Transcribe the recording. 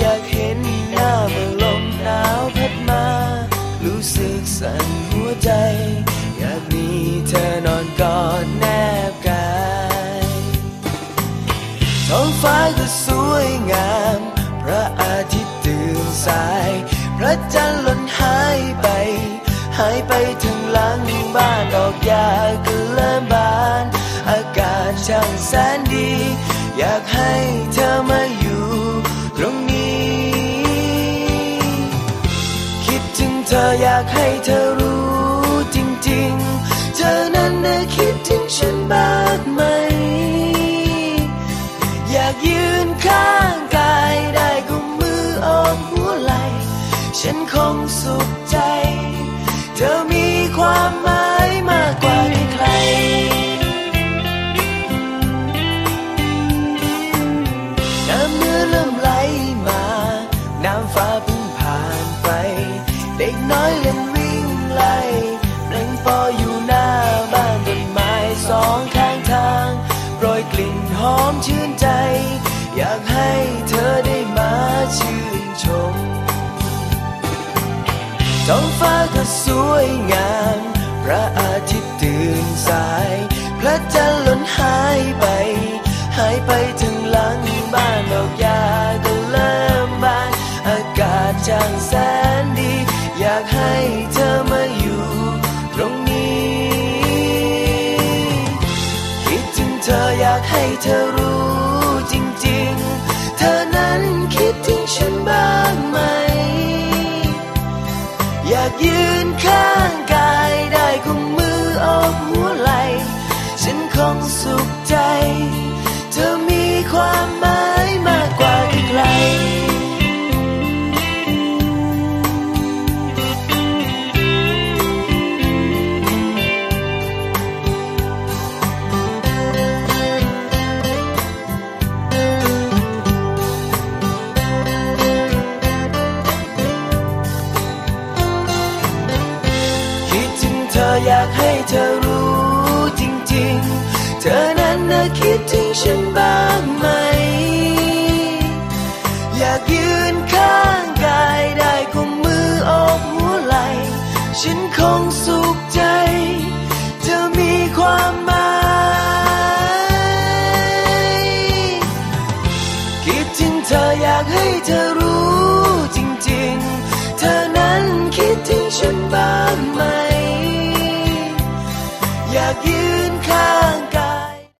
อยากเห็นหน้าเมื่อลมหนาวพัดมา รู้สึกสั่นหัวใจ อยากมีเธอนอนกอดแนบกายท้องฟ้าก็สวยงาม พระอาทิตย์ตื่นสาย พระจันทร์หล่นหายไป หายไปถึงหลังบ้านดอกหญ้าก็เริ่มบาน อากาศช่างแสนดี อยากให้ ออยากให้เธอรู้จริง ๆ เธอนั้นน่ะคิดถึงฉันบ้างไหม อยากยืนข้างกายได้กุมมือออมหัวไหล ฉันคงสุขใจ เธอมีความหมายมากกว่าใครน้ำเมื่อเริ่มไหลมา น้ำฟ้า เด็กน้อยเล่นวิ่งไล่เพลงปออยู่หน้าบ้านต้นไม้สองข้างทางโปรยกลิ่นหอมชื่นใจ อยากให้เธอได้มาชื่นชมท้องฟ้าก็สวยงาม พระอาทิตย์ตื่นสาย พระจันทร์หล่นหายไป หายไปถึงหลังบ้านดอกหญ้า เธอมาอยู่ตรงนี้ คิดถึงเธออยากให้เธอรู้จริงๆ เธอนั้นคิดถึงฉันบ้างไหม อยากยืนข้างกายได้กุมมือออกหัวไหล ฉันคงสุข อยากให้เธอรู้จริงๆ เธอนั้นน่ะคิดถึงฉันบ้างไหม อยากยืนข้างกายได้คงมือออกหัวไหล ฉันคงสุขใจ เธอมีความหมาย คิดถึงเธออยากให้เธอรู้จริงๆ เธอนั้นคิดถึงฉันบ้างไหม you.